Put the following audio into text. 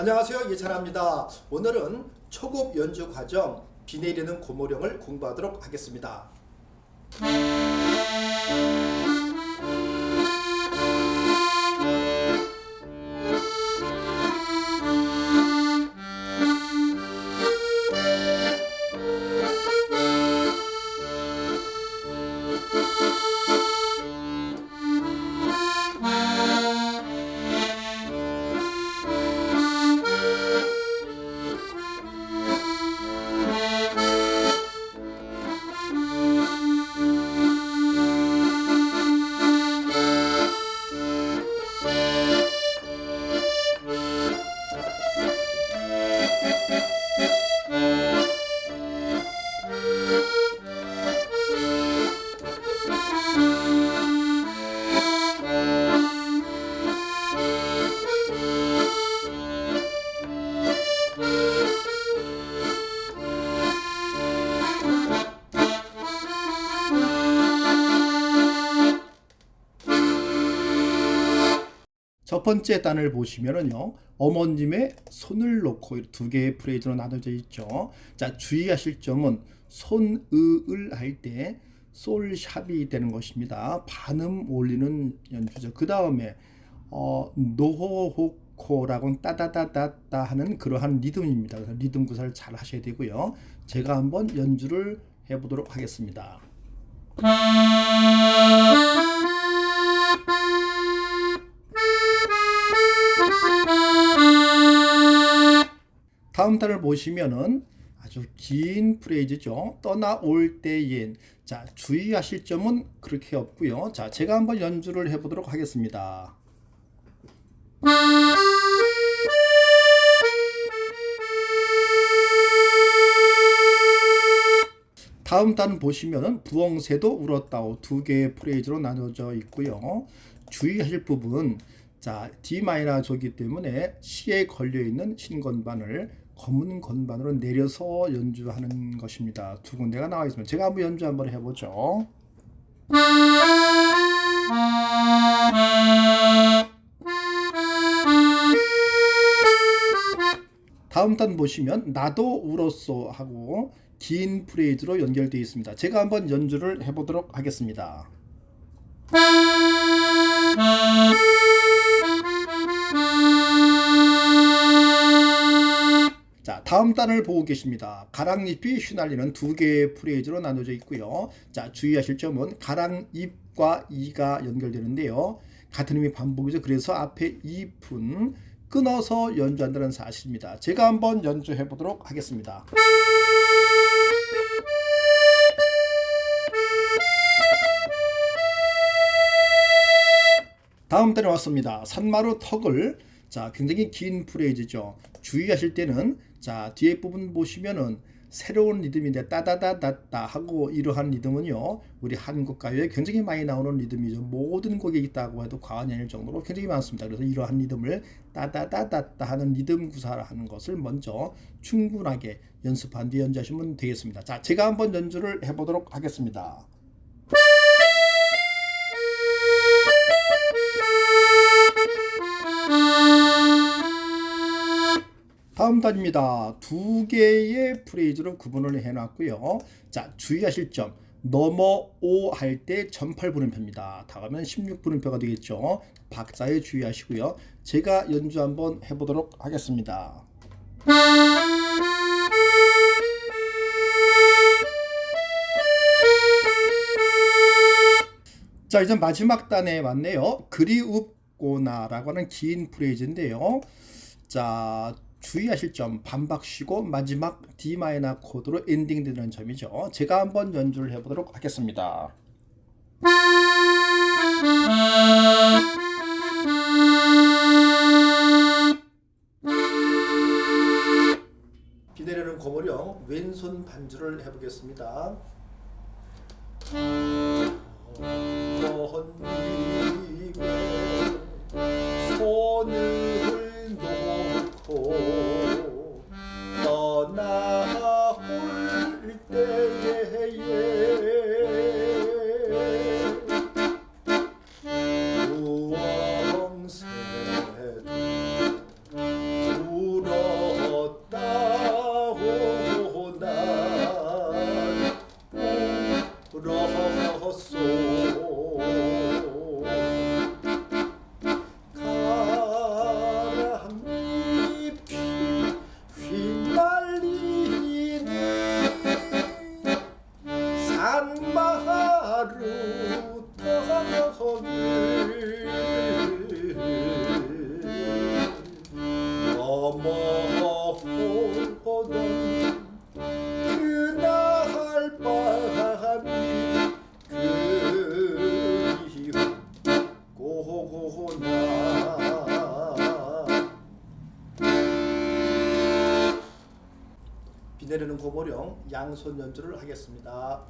안녕하세요 예찬합니다. 오늘은 초급 연주 과정 비 내리는 고모령을 공부하도록 하겠습니다. Thank you. 번째 단을 보시면은요. 어머님의 손을 놓고 두 개의 프레이즈로 나눠져 있죠. 자, 주의하실 점은 손의을 할 때 솔샵이 되는 것입니다. 반음 올리는 연주죠. 그 다음에 어, 노호호코라고는 따다다다다 하는 그러한 리듬입니다. 그래서 리듬 구사를 잘 하셔야 되고요. 제가 한번 연주를 해보도록 하겠습니다. 다음 단을 보시면은 아주 긴 프레이즈죠. 떠나올 때엔 자 주의하실 점은 그렇게 없고요. 자 제가 한번 연주를 해 보도록 하겠습니다. 다음 단 보시면은 부엉새도 울었다오 두 개의 프레이즈로 나눠져 있고요. 주의하실 부분 자 D 마이너 조기 때문에 C에 걸려 있는 신건반을 검은 건반으로 내려서 연주하는 것입니다. 두 군데가 나와 있습니다. 제가 한번 연주 한번 해보죠. 다음 단 보시면 나도 울었어 하고 긴 프레이즈로 연결되어 있습니다. 제가 한번 연주를 해보도록 하겠습니다. 다음 단을 보고 계십니다. 가랑잎이 휘날리는 두 개의 프레이즈로 나눠져 있고요. 자, 주의하실 점은 가랑잎과 이가 연결되는데요. 같은 의미 반복이죠. 그래서 앞에 잎은 끊어서 연주한다는 사실입니다. 제가 한번 연주해 보도록 하겠습니다. 다음 단에 왔습니다. 산마루 턱을 자 굉장히 긴 프레이즈죠. 주의하실 때는 자 뒤에 부분 보시면은 새로운 리듬인데 따다다다다 하고 이러한 리듬은요 우리 한국 가요에 굉장히 많이 나오는 리듬이죠. 모든 곡에 있다고 해도 과언이 아닐 정도로 굉장히 많습니다. 그래서 이러한 리듬을 따다다다다 하는 리듬 구사를 하는 것을 먼저 충분하게 연습한 뒤에 연주하시면 되겠습니다. 자 제가 한번 연주를 해보도록 하겠습니다 다음 단입니다. 두 개의 프레이즈로 구분을 해놨고요. 자, 주의하실 점. 넘어 오 할 때 전팔 분음표입니다. 다음은 16 분음표가 되겠죠. 박자에 주의하시고요. 제가 연주 한번 해보도록 하겠습니다. 자, 이제 마지막 단에 왔네요. 그리웁고나라고 하는 긴 프레이즈인데요. 자, 주의하실 점 반박 쉬고 마지막 D 마이너 코드로 엔딩되는 점이죠. 제가 한번 연주를 해보도록 하겠습니다. 비 내리는 고모령 왼손 반주를 해보겠습니다. 비 내리는 고보령 양손 연주를 하겠습니다.